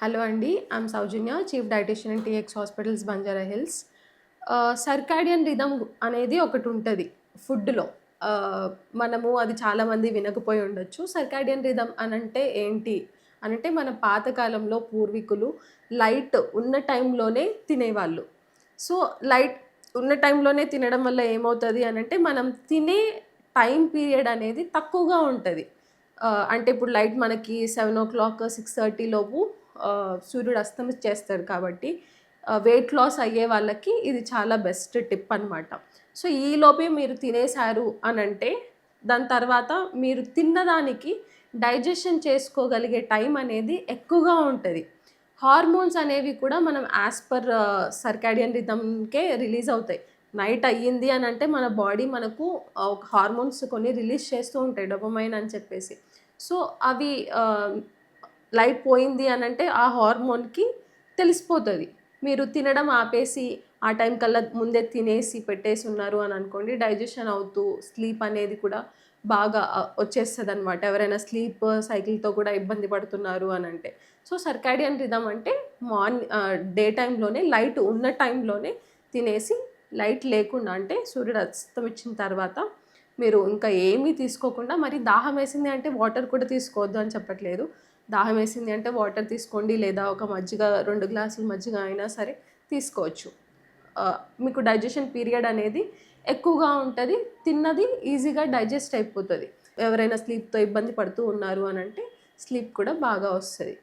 Hello అండి I'm Soujanya chief dietitian and TX hospitals Banjara Hills circadian rhythm అనేది ఒకటి ఉంటుంది ఫుడ్లో. మనము అది చాలామంది వినకపోయి ఉండొచ్చు. సర్కాడియన్ రిధమ్ అనంటే ఏంటి? అనంటే మన పాతకాలంలో పూర్వీకులు లైట్ ఉన్న టైంలోనే తినేవాళ్ళు. సో లైట్ ఉన్న టైంలోనే తినడం వల్ల ఏమవుతుంది అనంటే మనం తినే టైం పీరియడ్ అనేది తక్కువగా ఉంటుంది. అంటే ఇప్పుడు లైట్ మనకి seven o'clock six thirty లోపు సూర్యుడు అస్తమించేస్తాడు కాబట్టి వెయిట్ లాస్ అయ్యే వాళ్ళకి ఇది చాలా బెస్ట్ టిప్ అనమాట సో ఈలోపే మీరు తినేశారు అని అంటే దాని తర్వాత మీరు తిన్నదానికి డైజెషన్ చేసుకోగలిగే టైం అనేది ఎక్కువగా ఉంటుంది. హార్మోన్స్ అనేవి కూడా మనం యాజ్ పర్ సర్కాడియన్ రిథమ్కే రిలీజ్ అవుతాయి. నైట్ అయ్యింది అని అంటే మన బాడీ మనకు ఒక హార్మోన్స్ కొన్ని రిలీజ్ చేస్తూ ఉంటాయి డొపమైన్ అని చెప్పేసి. సో అవి లైట్ పోయింది అని అంటే ఆ హార్మోన్కి తెలిసిపోతుంది. మీరు తినడం ఆపేసి ఆ టైం కల్లా ముందే తినేసి పెట్టేసి ఉన్నారు అని అనుకోండి డైజెషన్ అవుతూ స్లీప్ అనేది కూడా బాగా వచ్చేస్తుంది అనమాట ఎవరైనా స్లీప్ సైకిల్తో కూడా ఇబ్బంది పడుతున్నారు అని అంటే. సో సర్కాడియన్ రిధమ్ అంటే మార్నింగ్ డే టైంలోనే లైట్ ఉన్న టైంలోనే తినేసి లైట్ లేకుండా అంటే సూర్యుడు అస్తమించిన తర్వాత మీరు ఇంకా ఏమీ తీసుకోకుండా మరి దాహం వేసింది అంటే వాటర్ కూడా తీసుకోవద్దు అని చెప్పట్లేదు. దాహం వేసింది అంటే వాటర్ తీసుకోండి లేదా ఒక మజ్జిగ రెండు గ్లాసులు మజ్జిగ అయినా సరే తీసుకోవచ్చు. మీకు డైజెషన్ పీరియడ్ అనేది ఎక్కువగా ఉంటుంది తిన్నది ఈజీగా డైజెస్ట్ అయిపోతుంది. ఎవరైనా స్లీప్తో ఇబ్బంది పడుతూ ఉన్నారు అని అంటే స్లీప్ కూడా బాగా వస్తుంది.